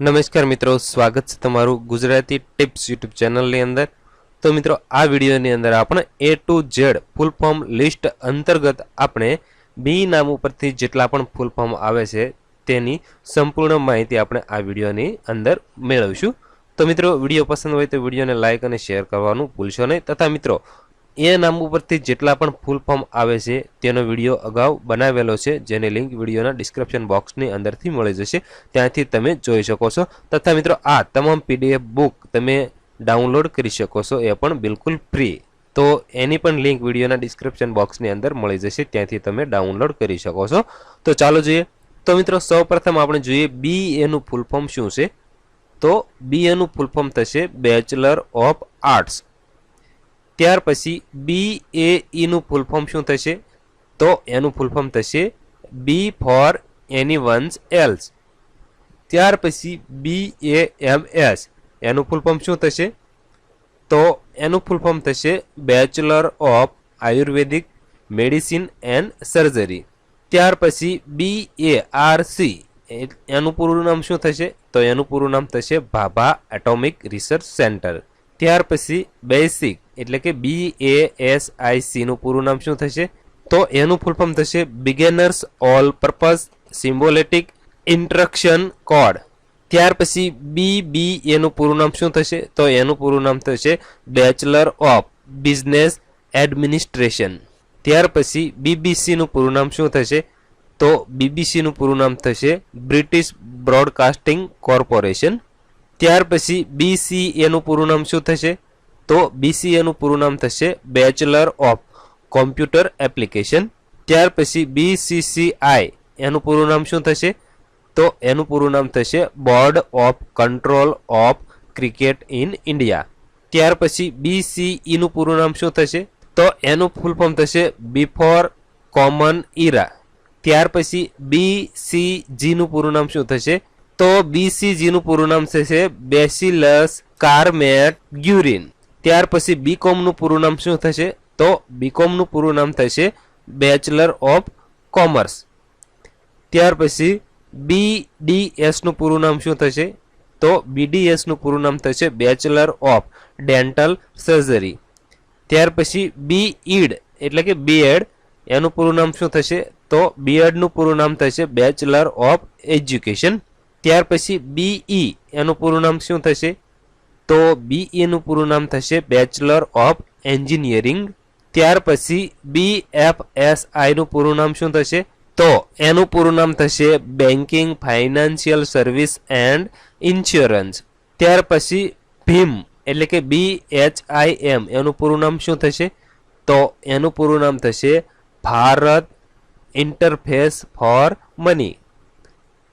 નમસ્કાર મિત્રો, સ્વાગત છે તમારું ગુજરાતી ટિપ્સ યુટ્યુબ ચેનલની અંદર. તો મિત્રો, આ વિડીયોની અંદર આપણે A to Z full form list અંતર્ગત આપણે બી નામ ઉપરથી જેટલા પણ ફૂલ ફોર્મ આવે છે, તેની સંપૂર્ણ માહિતી આપણે આ વિડીયોની અંદર મેળવીશું. તો મિત્રો, વીડિયો પસંદ હોય તો વિડીયોને લાઇક અને શેર કરવાનું ભૂલશો નહીં. તથા મિત્રો એ નામ ઉપરથી જેટલા પણ ફૂલ ફોર્મ આવે છે, તેનો વીડિયો અગાઉ બનાવેલો છે, જેની લિંક વિડીયોના ડિસ્ક્રિપ્શન બોક્સની અંદરથી મળી જશે, ત્યાંથી તમે જોઈ શકો છો. તથા મિત્રો, આ તમામ પીડીએફ બુક તમે ડાઉનલોડ કરી શકો છો, એ પણ બિલકુલ ફ્રી. તો એની પણ લિંક વિડીયોના ડિસ્ક્રિપ્શન બોક્સની અંદર મળી જશે, ત્યાંથી તમે ડાઉનલોડ કરી શકો છો. તો ચાલો જોઈએ. તો મિત્રો, સૌપ્રથમ આપણે જોઈએ બી એનું ફૂલ ફોર્મ શું છે? તો બી એનું ફૂલ ફોર્મ થશે બેચલર ઓફ આર્ટ્સ ત્યાર પછી બી એ ઈનું ફૂલફોર્મ શું થશે? તો એનું ફૂલફોર્મ થશે B for any ones else ત્યાર પછી બી એ એમ એસ એનું ફૂલફોર્મ શું થશે? તો એનું ફૂલફોર્મ થશે bachelor of Ayurvedic medicine and surgery ત્યાર પછી બી એ આર સી એનું પૂરું નામ શું થશે? તો એનું પૂરું નામ થશે ભાભા એટોમિક રિસર્ચ સેન્ટર ત્યાર પછી બેસિક એટલે કે બી એ એસ આઈ સીનું પૂરું નામ શું થશે? તો એનું ફૂલ ફોર્મ થશે beginners all purpose symbolic instruction code ત્યાર પછી બી બી એનું પૂરું નામ શું થશે? તો એનું પૂરું નામ થશે બેચલર ઓફ બિઝનેસ એડમિનિસ્ટ્રેશન ત્યાર પછી બીબીસીનું પૂરું નામ શું થશે? તો બીબીસીનું પૂરું નામ થશે બ્રિટિશ બ્રોડકાસ્ટિંગ કોર્પોરેશન ત્યાર પછી બીસી એનું પૂરું નામ શું થશે? તો બીસીએનું પૂરું નામ થશે બેચલર ઓફ કોમ્પ્યુટર એપ્લિકેશન ત્યાર પછી બીસીસીઆઈ એનું પૂરું નામ શું થશે? તો એનું પૂરું નામ થશે board of control of cricket in India ત્યાર પછી બીસીઈનું પૂરું નામ શું થશે? તો એનું ફૂલ ફોર્મ થશે બિફોર કોમન ઇરા ત્યાર પછી બીસીજીનું પૂરું નામ શું થશે? તો બીસીજીનું પૂરું નામ થશે બેસિલસ કાર્મેટ ગ્યુરિન ત્યાર પછી બીકોમનું પૂરું નામ શું થશે? તો બીકોમનું પૂરું નામ થશે બેચલર ઓફ કોમર્સ ત્યાર પછી બીડીએસનું પૂરું નામ શું થશે? તો બીડીએસનું પૂરું નામ થશે બેચલર ઓફ ડેન્ટલ સર્જરી ત્યાર પછી બી ઈડ એટલે કે બીએડ એનું પૂરું નામ શું થશે? તો બીએડનું પૂરું નામ થશે બેચલર ઓફ એજ્યુકેશન ત્યાર પછી બીઈ એનું પૂરું નામ શું થશે? તો બીઈનું પૂરું નામ થશે બેચલર ઓફ એન્જિનિયરિંગ ત્યાર પછી બી એફ એસ આઈનું પૂરું નામ શું થશે? તો એનું પૂરું નામ થશે banking financial service and insurance ત્યાર પછી ભીમ, એટલે કે બી એચ આઈ એમ એનું પૂરું નામ શું થશે? તો એનું પૂરું નામ થશે ભારત ઇન્ટરફેસ ફોર મની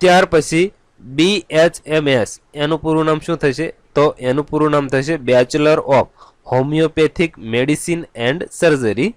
ત્યાર પછી બી એચ એમ એસ એનું પૂરું નામ શું થશે? તો એનું પૂરું નામ થશે bachelor of homeopathic medicine and surgery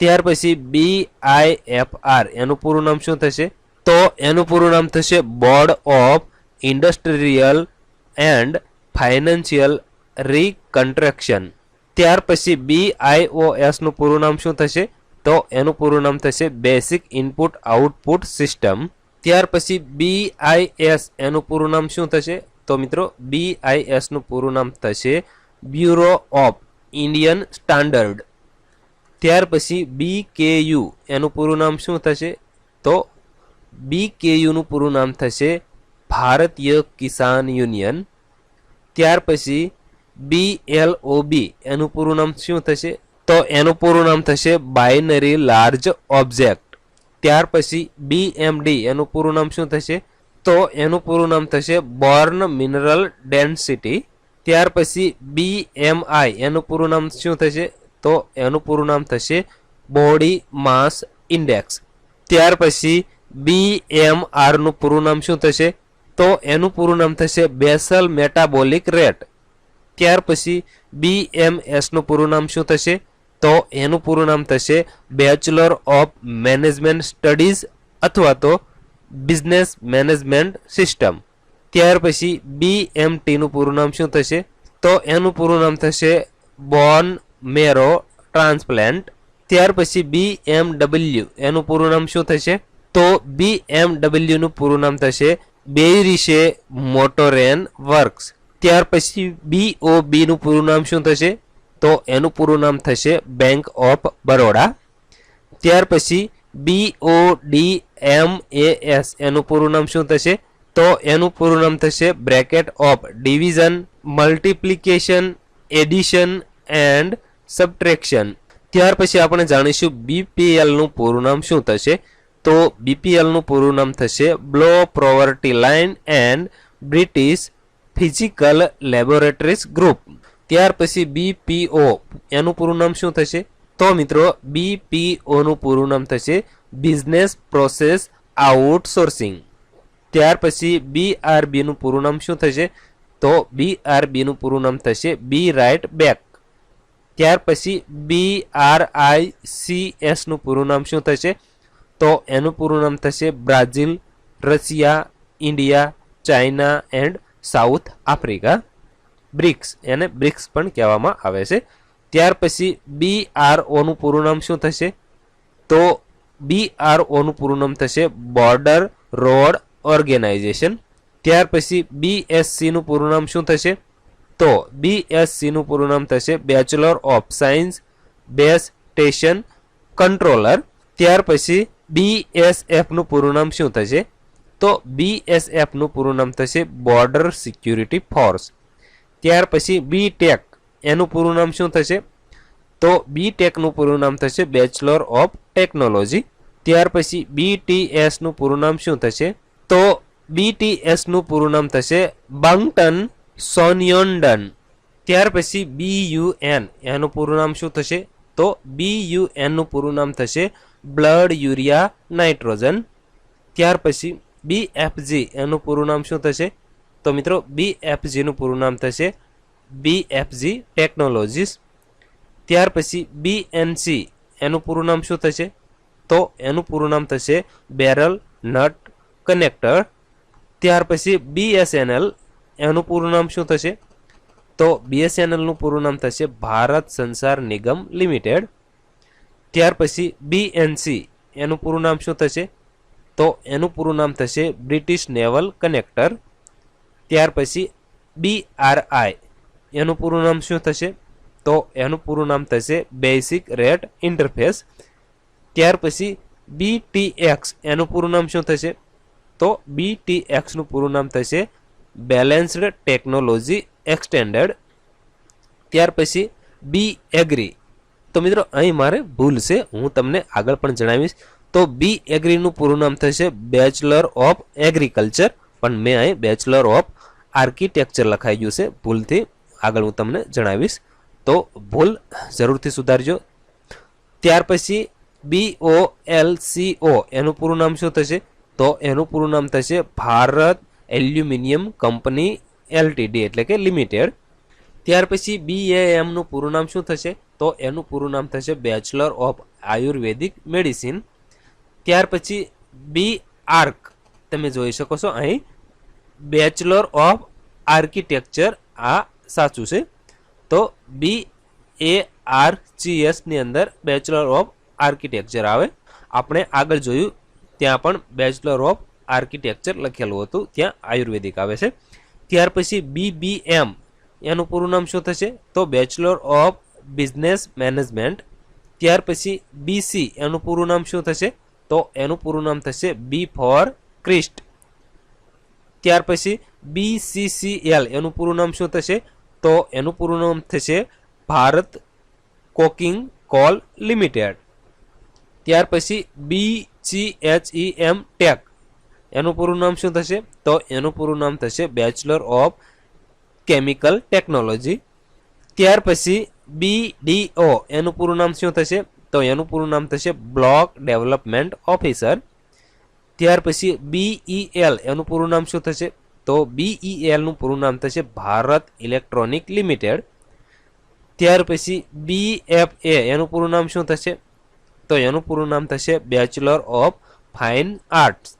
ત્યાર પછી બી આઈ એફ આર એનું પૂરું નામ શું થશે? તો એનું પૂરું નામ થશે board of industrial and financial reconstruction ત્યાર પછી બી આઈ ઓ એસનું પૂરું નામ શું થશે? તો એનું પૂરું નામ થશે બેસિક ઇનપુટ આઉટપુટ સિસ્ટમ ત્યાર પછી બી આઈ એસ એનું પૂરું નામ શું થશે? તો મિત્રો બી આઈ એસનું પૂરું નામ થશે બ્યુરો ઓફ ઇન્ડિયન સ્ટાન્ડર્ડ ત્યાર પછી બી કે યુ એનું પૂરું નામ શું થશે? તો બી કે યુનું પૂરું નામ થશે ભારતીય કિસાન યુનિયન. ત્યાર પછી બી એલ ઓ બી એનું પૂરું નામ શું થશે? તો એનું પૂરું નામ થશે બાઇનરી લાર્જ ઓબ્જેક્ટ ત્યાર પછી બી એમ ડી એનું પૂરું નામ શું થશે? તો એનું પૂરું નામ થશે બોર્ન મિનરલ ડેન્સિટી. ત્યાર પછી બી એમ આઈ એનું પૂરું નામ શું થશે? તો એનું પૂરું નામ થશે બોડી માસ ઇન્ડેક્સ. ત્યાર પછી બી એમ આરનું પૂરું નામ શું થશે? તો એનું પૂરું નામ થશે બેસલ મેટાબોલિક રેટ. ત્યાર પછી બી એમ એસનું પૂરું નામ શું થશે? તો એનું પૂરું નામ થશે બેચલર ઓફ મેનેજમેન્ટ સ્ટડીઝ અથવા તો બિઝનેસ મેનેજમેન્ટ સિસ્ટમ. ત્યાર પછી બી એમ ટીનું પૂરું નામ શું થશે? તો એનું પૂરું નામ થશે બોન મેરો ટ્રાન્સપ્લાન્ટ. ત્યાર પછી બી એમ ડબલ્યુ એનું પૂરું નામ શું થશે? તો બી એમ ડબલ્યુનું પૂરું નામ થશે બેરિશે મોટોરેન વર્ક્સ. ત્યાર પછી બીઓબી નું પૂરું નામ શું થશે? તો એનું પૂરું નામ થશે બેંક ઓફ બરોડા. ત્યાર પછી બી ઓ ડી એમ એ એસ એનું પૂરું નામ શું થશે? તો એનું પૂરું નામ થશે bracket of division, multiplication, addition and subtraction. ત્યાર પછી આપણે જાણીશું બીપીએલનું પૂરું નામ શું થશે? તો બીપીએલનું પૂરું નામ થશે below poverty line and British physical laboratories group ત્યાર પછી બીપીઓ એનું પૂરું નામ શું થશે? તો મિત્રો બીપીઓનું પૂરું નામ થશે બિઝનેસ પ્રોસેસ આઉટસોર્સિંગ ત્યાર પછી બીઆરબીનું પૂરું નામ શું થશે? તો બીઆરબીનું પૂરું નામ થશે બી રાઇટ બેક ત્યાર પછી બી આર સી એસનું પૂરું નામ શું થશે? તો એનું પૂરું નામ થશે Brazil, Russia, India, China and South Africa. BRICS, એને બ્રિક્સ પણ કહેવામાં આવે છે. ત્યાર પછી બી આર ઓનું પૂરું નામ શું થશે? તો બી આર ઓનું પૂરું નામ થશે બોર્ડર રોડ ઓર્ગેનાઇઝેશન ત્યાર પછી બીએસસીનું પૂરું નામ શું થશે? તો બીએસસીનું પૂરું નામ થશે bachelor of science base station controller ત્યાર પછી બીએસએફનું પૂરું નામ શું થશે? તો બીએસએફનું પૂરું નામ થશે બોર્ડર સિક્યુરિટી ફોર્સ ત્યાર પછી બી ટેક એનું પૂરું નામ શું થશે? તો બી ટેકનું પૂરું નામ થશે બેચલર ઓફ ટેકનોલોજી ત્યાર પછી બીટીએસનું પૂરું નામ શું થશે? તો બીટીએસનું પૂરું નામ થશે બંગટન સોનિયોન્ડન ત્યાર પછી બીયુએન એનું પૂરું નામ શું થશે? તો બીયુએનનું પૂરું નામ થશે બ્લડ યુરિયા નાઇટ્રોજન ત્યાર પછી બીએફજી એનું પૂરું નામ શું થશે? તો મિત્રો બીએફજીનું પૂરું નામ થશે બીએફજી ટેકનોલોજીસ ત્યાર પછી બીએનસી એનું પૂરું નામ શું થશે? તો એનું પૂરું નામ થશે બેરલ નટ કનેક્ટર. ત્યાર પછી બીએસએનએલ એનું પૂરું નામ શું થશે? તો બીએસએનએલનું પૂરું નામ થશે ભારત સંસાર નિગમ લિમિટેડ. ત્યાર પછી બીએનસી એનું પૂરું નામ શું થશે? તો એનું પૂરું નામ થશે બ્રિટિશ નેવલ કનેક્ટર. ત્યાર પછી બીઆરઆઈ એનું પૂરું નામ શું થશે? તો એનું પૂરું નામ થશે બેસિક રેટ ઇન્ટરફેસ ત્યાર પછી બીટીએક્સ એનું પૂરું નામ શું થશે? તો બીટીએક્સનું પૂરું નામ થશે બેલેન્સ્ડ ટેકનોલોજી એક્સટેન્ડેડ ત્યાર પછી બી એગ્રી તો મિત્રો, અહીં મારે ભૂલ છે, હું તમને આગળ પણ જણાવીશ. તો બી એગ્રીનું પૂરું નામ થશે બેચલર ઓફ એગ્રીકલ્ચર પણ મેં અહીં બેચલર ઓફ આર્કિટેક્ચર લખાઈ ગયું છે, ભૂલથી. આગળ હું તમને જણાવીશ. તો ભૂલ જરૂરથી સુધારજો. ત્યાર પછી બી ઓ એલ સી ઓ એનું પૂરું નામ શું થશે? તો એનું પૂરું નામ થશે ભારત એલ્યુમિનિયમ કંપની એલટીડી, એટલે કે લિમિટેડ. ત્યાર પછી બી એ એમનું પૂરું નામ શું થશે? તો એનું પૂરું નામ થશે બેચલર ઓફ આયુર્વેદિક મેડિસિન ત્યાર પછી બી આર્ક તમે જોઈ શકો છો અહીં. બેચલર ઓફ આર્કિટેક્ચર આ સાચું છે? તો બી એ આર એસની અંદર બેચલર ઓફ આર્કિટેક્ચર આવે. આપણે આગળ જોયું, ત્યાં પણ બેચલર ઓફ આર્કિટેક્ચર લખેલું હતું. ત્યાં આયુર્વેદિક આવે છે. ત્યાર પછી બીબીએમ એનું પૂરું નામ શું થશે? તો બેચલર ઓફ બિઝનેસ મેનેજમેન્ટ ત્યાર પછી બીસી એનું પૂરું નામ શું થશે? તો એનું પૂરું નામ થશે બી ફોર ક્રિસ્ટ ત્યાર પછી બીસીસીએલ એનું પૂરું નામ શું થશે? તો એનું પૂરું નામ થશે ભારત કોકિંગ કોલ લિમિટેડ. ત્યાર પછી B C H E M tech. એનું પૂરું નામ શું થશે? તો એનું પૂરું નામ થશે બેચલર ઓફ કેમિકલ ટેકનોલોજી ત્યાર પછી બી ડી ઓ, એનું પૂરું નામ શું થશે? તો એનું પૂરું નામ થશે બ્લોક ડેવલપમેન્ટ ઓફિસર ત્યાર પછી બીઈએલ એનું પૂરું નામ શું થશે? તો બીઈએલનું પૂરું નામ થશે ભારત ઇલેક્ટ્રોનિક લિમિટેડ. ત્યાર પછી બી એફ એ એનું પૂરું નામ શું થશે? તો એનું પૂરું નામ થશે બેચલર ઓફ ફાઇન આર્ટ્સ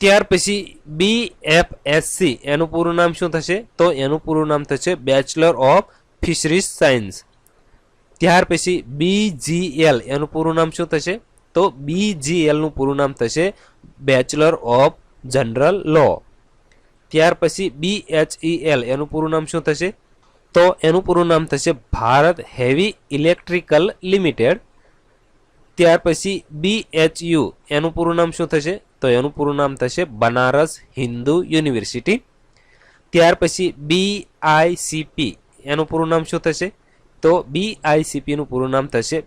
ત્યાર પછી બી એફ એસ સી એનું પૂરું નામ શું થશે? તો એનું પૂરું નામ થશે બેચલર ઓફ ફિશરીઝ સાયન્સ ત્યાર પછી બીજીએલ એનું પૂરું નામ શું થશે? તો બીજીએલનું પૂરું નામ થશે બેચલર ઓફ જનરલ લો ત્યાર પછી બી એચ ઈ એલ એનું પૂરું નામ શું થશે? તો એનું પૂરું નામ થશે ભારત હેવી ઇલેક્ટ્રિકલ લિમિટેડ. ત્યાર પછી બી એચ યુ એનું પૂરું નામ શું થશે? તો એનું પૂરું નામ થશે બનારસ હિન્દુ યુનિવર્સિટી. ત્યાર પછી બી આઈસીપી એનું પૂરું નામ શું થશે? તો બી આઈસીપીનું પૂરું નામ થશે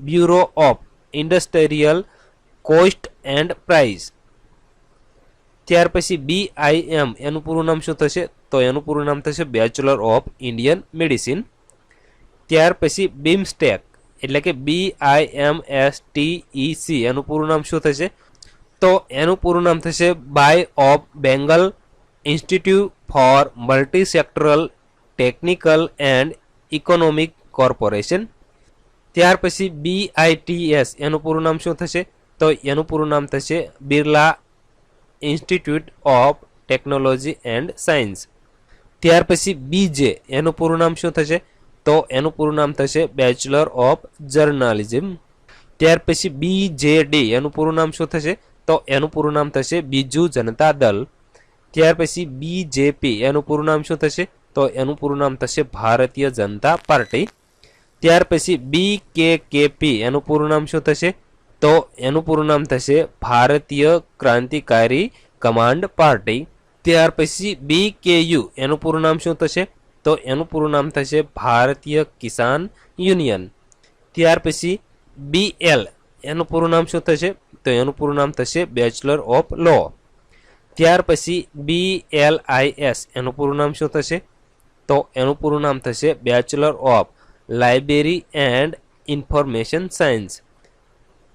bureau of industrial cost and price ત્યાર પછી બી આઈ એમ એનું પૂરું નામ શું થશે? તો એનું પૂરું નામ થશે બેચલર ઓફ ઇન્ડિયન મેડિસિન ત્યાર પછી બીમસ્ટેક એટલે કે B I M S T E C એનું પૂરું નામ શું થશે? તો એનું પૂરું નામ થશે bay of Bengal institute for multi sectoral technical and economic corporation ત્યાર પછી બી આઈ ટી એસ એનું પૂરું નામ શું થશે? તો એનું પૂરું નામ થશે Birla institute of technology and science ત્યાર પછી બીજે એનું પૂરું નામ શું થશે? તો એનું પૂરું નામ થશે બેચલર ઓફ જર્નાલિઝમ ત્યાર પછી બી જે ડી એનું પૂરું નામ શું થશે? તો એનું પૂરું નામ થશે બીજુ જનતા દળ ત્યાર પછી બીજેપી એનું પૂરું નામ શું થશે? તો એનું પૂરું નામ થશે ભારતીય જનતા પાર્ટી. ત્યાર પછી બી કે કે પી એનું પૂરું નામ શું થશે? તો એનું પૂરું નામ થશે ભારતીય ક્રાંતિકારી કમાન્ડ પાર્ટી. ત્યાર પછી બી કે યુ એનું પૂરું નામ શું થશે? તો એનું પૂરું નામ થશે ભારતીય કિસાન યુનિયન. ત્યાર પછી બી એલ એનું પૂરું નામ શું થશે? તો એનું પૂરું નામ થશે બેચલર ઓફ લો ત્યાર પછી બી એલ આઈ એસ એનું પૂરું નામ શું થશે? તો એનું પૂરું નામ થશે bachelor of library and information science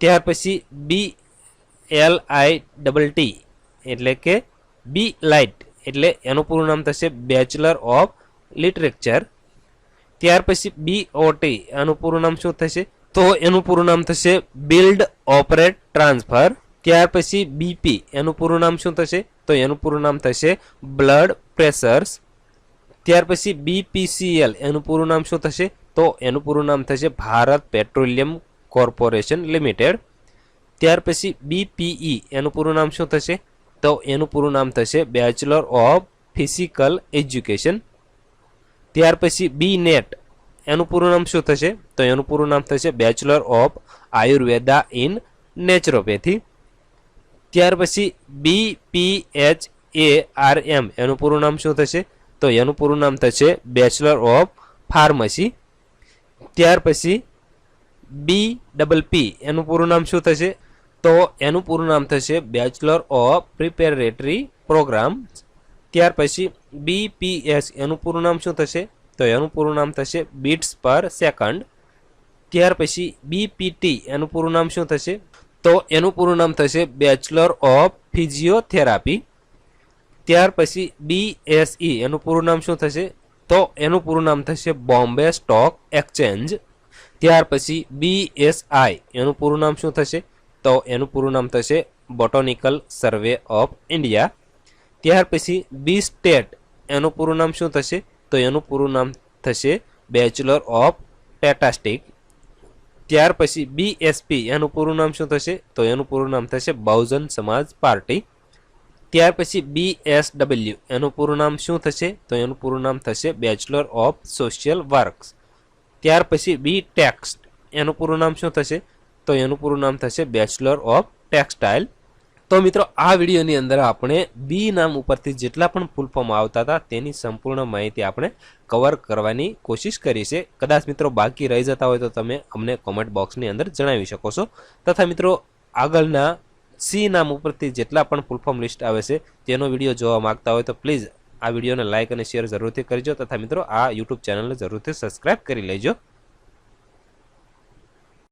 ત્યાર પછી B L I double T એટલે કે બી લાઇટ એટલે એનું પૂરું નામ થશે બેચલર ઓફ લિટરેચર ત્યાર પછી બી ઓટી એનું પૂરું નામ શું થશે? તો એનું પૂરું નામ થશે બિલ્ડ ઓપરેટ ટ્રાન્સફર ત્યાર પછી બીપી એનું પૂરું નામ શું થશે? તો એનું પૂરું નામ થશે બ્લડ પ્રેશર્સ ત્યાર પછી બીપીસીએલ એનું પૂરું નામ શું થશે? તો એનું પૂરું નામ થશે ભારત પેટ્રોલિયમ કોર્પોરેશન લિમિટેડ. ત્યાર પછી બીપીઈ, એનું પૂરું નામ શું થશે? તો એનું પૂરું નામ થશે બેચલર ઓફ ફિઝિકલ એજ્યુકેશન ત્યાર પછી બી નેટ એનું પૂરું નામ શું થશે? તો એનું પૂરું નામ થશે bachelor of Ayurveda in naturopathy ત્યાર પછી બી પી એચ એ આર એમ એનું પૂરું નામ શું થશે? તો એનું પૂરું નામ થશે બેચલર ઓફ ફાર્મસી ત્યાર પછી બી ડબલ પી એનું પૂરું નામ શું થશે? તો એનું પૂરું નામ થશે બેચલર ઓફ પ્રિપેરેટરી પ્રોગ્રામ ત્યાર પછી બીપીએસ એનું પૂરું નામ શું થશે? તો એનું પૂરું નામ થશે બીટ્સ પર સેકન્ડ ત્યાર પછી બીપીટી એનું પૂરું નામ શું થશે? તો એનું પૂરું નામ થશે બેચલર ઓફ ફિઝિયોથેરાપી ત્યાર પછી બીએસઈ એનું પૂરું નામ શું થશે? તો એનું પૂરું નામ થશે બોમ્બે સ્ટોક એક્સચેન્જ ત્યાર પછી બીએસઆઈ એનું પૂરું નામ શું થશે? તો એનું પૂરું નામ થશે બોટોનિકલ સર્વે ઓફ ઇન્ડિયા ત્યાર પછી બી સ્ટેટ એનું પૂરું નામ શું થશે? તો એનું પૂરું નામ થશે બેચલર ઓફ ટેટાસ્ટિક ત્યાર પછી બીએસપી એનું પૂરું નામ શું થશે? તો એનું પૂરું નામ થશે બહુજન સમાજ પાર્ટી ત્યાર પછી બીએસડબલ્યુ એનું પૂરું નામ શું થશે? તો એનું પૂરું નામ થશે બેચલર ઓફ સોશિયલ વર્ક્સ ત્યાર પછી બી ટેક્સ્ટ. એનું પૂરું નામ શું થશે? તો એનું પૂરું નામ થશે બેચલર ઓફ ટેક્સટાઇલ તો મિત્રો, આ વિડીયોની અંદર આપણે બી નામ ઉપરથી જેટલા પણ ફૂલ ફોર્મ આવતા હતા તેની સંપૂર્ણ માહિતી આપણે કવર કરવાની કોશિશ કરી છે. કદાચ મિત્રો બાકી રહી જતા હોય તો તમે અમને કોમેન્ટ બોક્સની અંદર જણાવી શકો છો. તથા મિત્રો, આગળના સી નામ ઉપરથી જેટલા પણ ફૂલ ફોર્મ લિસ્ટ આવે છે તેનો વીડિયો જોવા માગતા હોય તો પ્લીઝ આ વિડીયોને લાઇક અને શેર જરૂરથી કરજો તથા મિત્રો આ યુટ્યુબ ચેનલને જરૂરથી સબસ્ક્રાઇબ કરી લેજો.